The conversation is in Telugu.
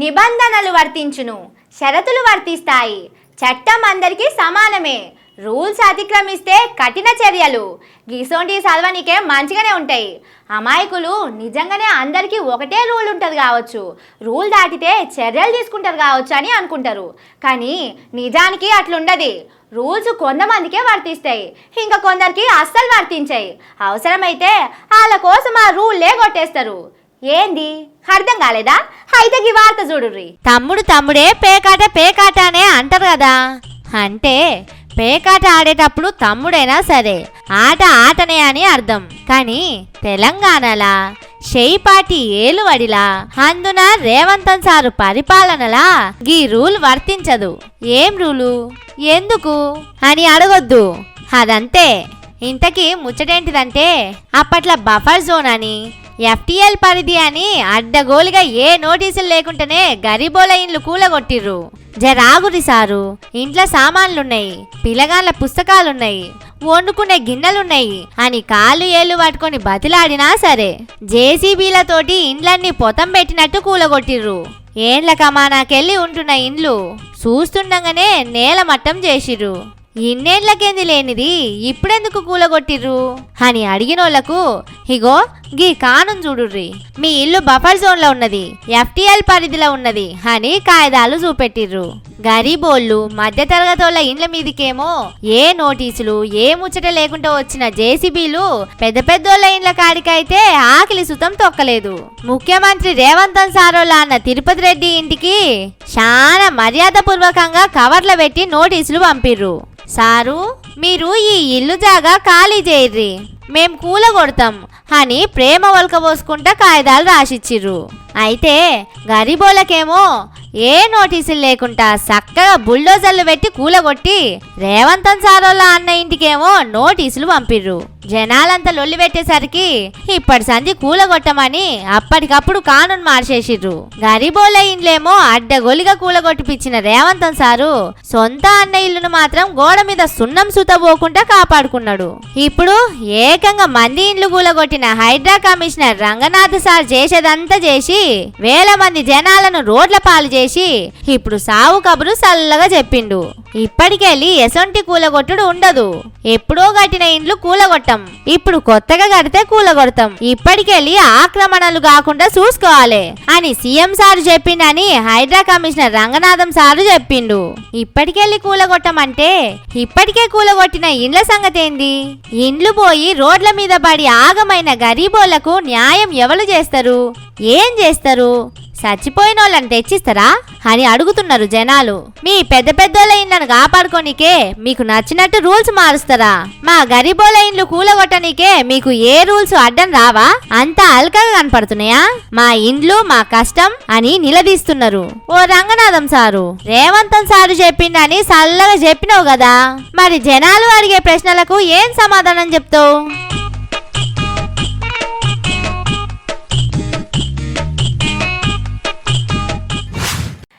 నిబంధనలు వర్తించును. షరతులు వర్తిస్తాయి. చట్టం అందరికీ సమానమే. రూల్స్ అతిక్రమిస్తే కఠిన చర్యలు. గీసోంటి సల్వనికే మంచిగానే ఉంటాయి. అమాయకులు నిజంగానే అందరికీ ఒకటే రూల్ ఉంటుంది కావచ్చు. రూల్ దాటితే చర్యలు తీసుకుంటారు కావచ్చు అని అనుకుంటారు. కానీ నిజానికి అట్లుండదు. రూల్స్ కొంతమందికే వర్తిస్తాయి. ఇంకా కొందరికి అస్సలు వర్తించాయి. అవసరమైతే వాళ్ళ కోసం ఆ రూల్లే కొట్టేస్తారు. ఏంది? అర్థం కాలేదా? అయితే ఈ వార్త చూడుర్రి. తమ్ముడు తమ్ముడే పేకాట పేకాట అనే అంటారు కదా. అంటే పేకాట ఆడేటప్పుడు తమ్ముడైనా సరే ఆట ఆటనే అని అర్థం. కానీ తెలంగాణలా చేయిపాటి ఏలువడిలా అందున రేవంతన్ సారు పరిపాలనలా గీ రూల్ వర్తించదు. ఏం రూలు? ఎందుకు? అని అడగొద్దు. అదంతే. ఇంతకీ ముచ్చటేంటిదంటే అప్పట్లో బఫర్ జోన్ అని ఎఫ్టిఎల్ పరిధి అని అడ్డగోలుగా ఏ నోటీసులు లేకుండానే గరీబోల ఇండ్లు కూలగొట్టిర్రు. జరాగురి సారు. ఇంట్లో సామాన్లున్నాయి పిల్లగాళ్ళ పుస్తకాలున్నాయి వండుకునే గిన్నెలున్నాయి అని కాళ్ళు ఏళ్ళు పట్టుకొని బతిలాడినా సరే జేసీబీలతోటి ఇండ్లన్నీ పొతం పెట్టినట్టు కూలగొట్టిర్రు. ఏండ్ల కమానాకెళ్ళి ఉంటున్న ఇండ్లు చూస్తుండగానే నేల మట్టం చేసిర్రు. ఇన్నేళ్ళకేంది లేనిది ఇప్పుడెందుకు కూలగొట్టిర్రు? అని అడిగినోళ్ళకు ఇగో గీ కానుం చూడుర్రి. మీ ఇల్లు బఫర్ జోన్లో ఉన్నది. ఎఫ్టిఎల్ పరిధిలో ఉన్నది అని కాయిదాలు చూపెట్టిర్రు. గరీబోళ్ళు మధ్యతరగతోళ్ళ ఇండ్ల మీదికేమో ఏ నోటీసులు ఏ ముచ్చట లేకుండా వచ్చిన జేసీబీలు పెద్ద పెద్దోళ్ళ ఇండ్ల కాడికైతే ఆకలి సుతం తొక్కలేదు. ముఖ్యమంత్రి రేవంత్ సారోళ్ళ అన్న తిరుపతి రెడ్డి ఇంటికి చాలా మర్యాదపూర్వకంగా కవర్ల పెట్టి నోటీసులు పంపిర్రు. సారు మీరు ఈ ఇల్లు జాగా ఖాళీ చేయర్రి. మేం కూలగొడతాం. అని ప్రేమ ఒలకబోసుకుంటా కాగితాలు రాసిచ్చిర్రు. అయితే గరీబోలకేమో ఏ నోటీసులు లేకుండా చక్కగా బుల్డోజర్లు పెట్టి కూలగొట్టి రేవంతన్ సారోళ్ళ అన్న ఇంటికేమో నోటీసులు పంపిర్రు. జనాలంతా లొల్లి పెట్టేసరికి ఇప్పటి సంధి కూలగొట్టమని అప్పటికప్పుడు కానూన్ మార్చేసిర్రు. గరీబోళ్ళ ఇండ్లేమో అడ్డగొలిగా కూలగొట్టిపిచ్చిన రేవంతన్ సారు సొంత అన్న ఇల్లును మాత్రం గోడ మీద సున్నం సుతబోకుండా కాపాడుకున్నాడు. ఇప్పుడు ఏకంగా మంది ఇండ్లు కూలగొట్టిన హైడ్రా కమిషనర్ రంగనాథ్ సార్ చేసేదంతా చేసి వేల మంది జనాలను రోడ్ల పాలు చేసి ఇప్పుడు సావు కబురు చల్లగా చెప్పిండు. ఇప్పటికెళ్ళి ఎసొంటి కూలగొట్టుడు ఉండదు. ఎప్పుడో కట్టిన ఇండ్లు కూలగొట్టం. ఇప్పుడు కొత్తగా కడితే కూలగొడతాం. ఇప్పటికెళ్ళి ఆక్రమణలు కాకుండా చూసుకోవాలి అని సీఎం సారు చెప్పిండని హైడ్రా కమిషనర్ రంగనాథం సారు చెప్పిండు. ఇప్పటికెళ్ళి కూలగొట్టమంటే ఇప్పటికే కూలగొట్టిన ఇండ్ల సంగతి ఏంది ఇండ్లు పోయి రోడ్ల మీద పడి ఆగమైన గరీబోళ్ళకు న్యాయం ఎవరు చేస్తారు? ఏం చేస్తారు? చచ్చిపోయిన వాళ్ళని తెచ్చిస్తారా? అని అడుగుతున్నారు జనాలు. మీ పెద్ద పెద్దోళ్ళ ఇండ్లను కాపాడుకోనికే మీకు నచ్చినట్టు రూల్స్ మారుస్తారా? మా గరీబోళ్ళ ఇండ్లు కూలగొట్టనికే మీకు ఏ రూల్స్ అడ్డం రావా? అంత అల్కగా కనపడుతున్నాయా? మా ఇండ్లు మా కష్టం అని నిలదీస్తున్నారు. ఓ రంగనాథం సారు రేవంతం సారు చెప్పిండని చల్లగా చెప్పినావు కదా. మరి జనాలు అడిగే ప్రశ్నలకు ఏం సమాధానం చెప్తావు?